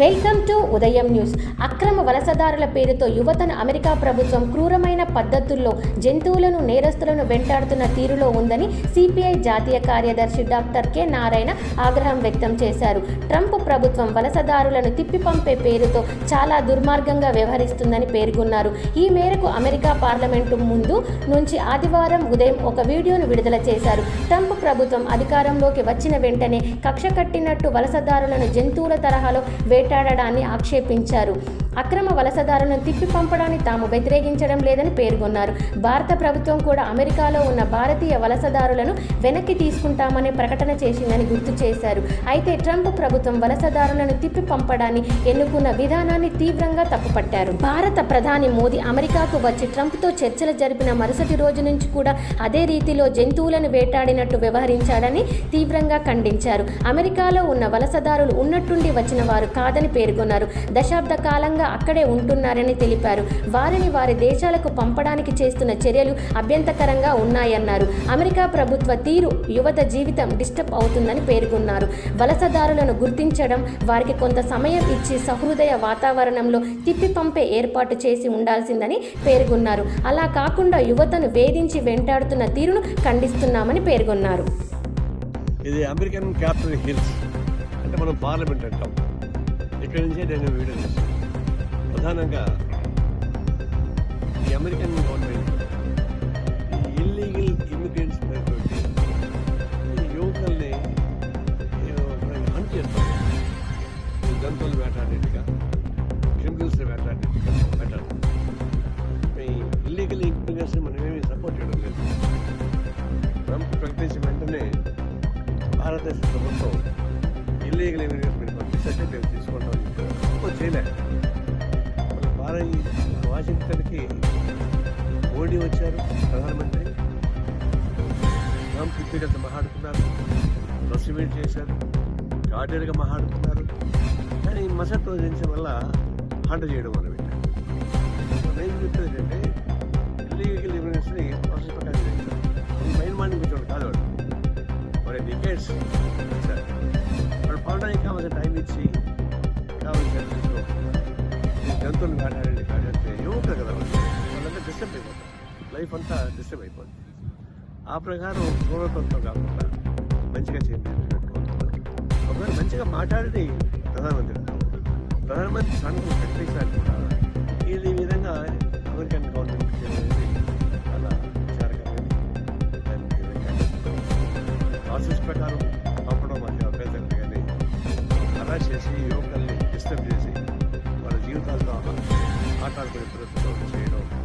Welcome to ఉదయం news. అక్రమ వలసదారుల పేరుతో యువతను అమెరికా ప్రభుత్వం క్రూరమైన పద్ధతుల్లో జంతువులను నేరస్తులను వెంటాడుతున్న తీరులో ఉందని సిపిఐ జాతీయ కార్యదర్శి డాక్టర్ కె నారాయణ ఆగ్రహం వ్యక్తం చేశారు. ట్రంప్ ప్రభుత్వం వలసదారులను తిప్పి పంపే పేరుతో చాలా దుర్మార్గంగా వ్యవహరిస్తుందని పేర్కొన్నారు. ఈ మేరకు అమెరికా పార్లమెంటు ముందు నుంచి ఆదివారం ఉదయం ఒక వీడియోను విడుదల చేశారు. ట్రంప్ ప్రభుత్వం అధికారంలోకి వచ్చిన వెంటనే కక్ష కట్టినట్టు వలసదారులను జంతువుల తరహాలో వేటాడడాన్ని ఆక్షేపించారు. అక్రమ వలసదారులను తిప్పి పంపడాన్ని తాము వ్యతిరేకించడం లేదని పేర్కొన్నారు. భారత ప్రభుత్వం కూడా అమెరికాలో ఉన్న భారతీయ వలసదారులను వెనక్కి తీసుకుంటామనే ప్రకటన చేసిందని గుర్తు చేశారు. అయితే ట్రంప్ ప్రభుత్వం వలసదారులను తిప్పి పంపడాన్ని ఎన్నుకున్న విధానాన్ని తీవ్రంగా తప్పుపట్టారు. భారత ప్రధాని మోదీ అమెరికాకు వచ్చి ట్రంప్తో చర్చలు జరిపిన మరుసటి రోజు నుంచి కూడా అదే రీతిలో జంతువులను వేటాడినట్టు వ్యవహరించాడని తీవ్రంగా ఖండించారు. అమెరికాలో ఉన్న వలసదారులు ఉన్నట్టుండి వచ్చిన వారు కాదని పేర్కొన్నారు. దశాబ్ద కాలంగా అక్కడే ఉంటున్నారని తెలిపారు. వారిని వారి దేశాలకు పంపడానికి చేస్తున్న చర్యలు అభ్యంతకరంగా ఉన్నాయన్నారు. అమెరికా ప్రభుత్వ తీరు యువత జీవితం డిస్టర్బ్ అవుతుందని పేర్కొన్నారు. వలసదారులను గుర్తించడం వారికి కొంత సమయం ఇచ్చి సహృదయ వాతావరణంలో తిప్పి పంపే ఏర్పాటు చేసి ఉండాల్సిందని పేర్కొన్నారు. అలా కాకుండా యువతను వేధించి వెంటాడుతున్న తీరును ఖండిస్తున్నామని పేర్కొన్నారు. ఇది అమెరికన్ క్యాపిటల్ హిల్స్. అంటే మనం పార్లమెంట్ అంటాం. ఇక్కడ నుంచే నేను వీడియో ప్రధానంగా ఈ అమెరికన్ గవర్నమెంట్ ఇల్లీగల్ ఇమిగ్రెంట్స్ అనేటువంటి ఈ యువకుల్ని హంట్ చేస్తారు. జంతువులు వేటాడేట్టుగా క్రిమినల్స్ వేటాడేట్టుగా వేటాడు ఈ ఇల్లీగల్ ఇమిగ్రెంట్స్ మనమేమి సపోర్ట్ చేయడం లేదు. ట్రంప్ ప్రకటించిన వెంటనే భారతదేశ ప్రభుత్వం ఇల్లీగల్ ఇమిగ్రెంట్స్ మీద పంపిస్తే మేము తీసుకుంటాం చెప్పి భారత వాషింగ్టన్కి మోడీ వచ్చారు ప్రధానమంత్రి. ట్రంప్ వ్యక్తిగత మాట్లాడుకున్నారు ప్రెస్ మీట్ చేశారు గార్డెన్గా మాట్లాడుకున్నారు కానీ మసట్ వదిలించడం వల్ల హంట చేయడం మొదలుపెట్టారు. నేను చెప్తుంది ఏంటంటే ఇల్లీగల్ ఇమిగ్రెంట్స్ని ప్రాసెస్ ప్రకారం చేశారు మైండ్ మార్నింగ్ కూర్చోండి కాదు వాడు. మరి డికేట్స్ సార్ వాళ్ళు పడడానికి కావాల్సిన టైం ఇచ్చి కావాల్సిన జంతువులు కాడారండి కాడంటే కదా. వాళ్ళంతా డిస్టర్బ్ అయిపోతారు. లైఫ్ అంతా డిస్టర్బ్ అయిపోతుంది ఆ ప్రకారం క్రూరత్వంతో కాకుండా మంచిగా చేయండి ఒకవేళ మంచిగా మాట్లాడేది ప్రధానమంత్రి ప్రధానమంత్రి సంఘం కనిపించాలి కూడా ఇది విధంగా అమెరికన్ గవర్నమెంట్ చాలా విచారకరమైనది ప్రాసెస్ ప్రకారం పంపడం మాకు అభ్యర్థులు కానీ అలా చేసి యువకుల్ని డిస్టర్బ్ చేసి వాళ్ళ జీవితాలతో आटा को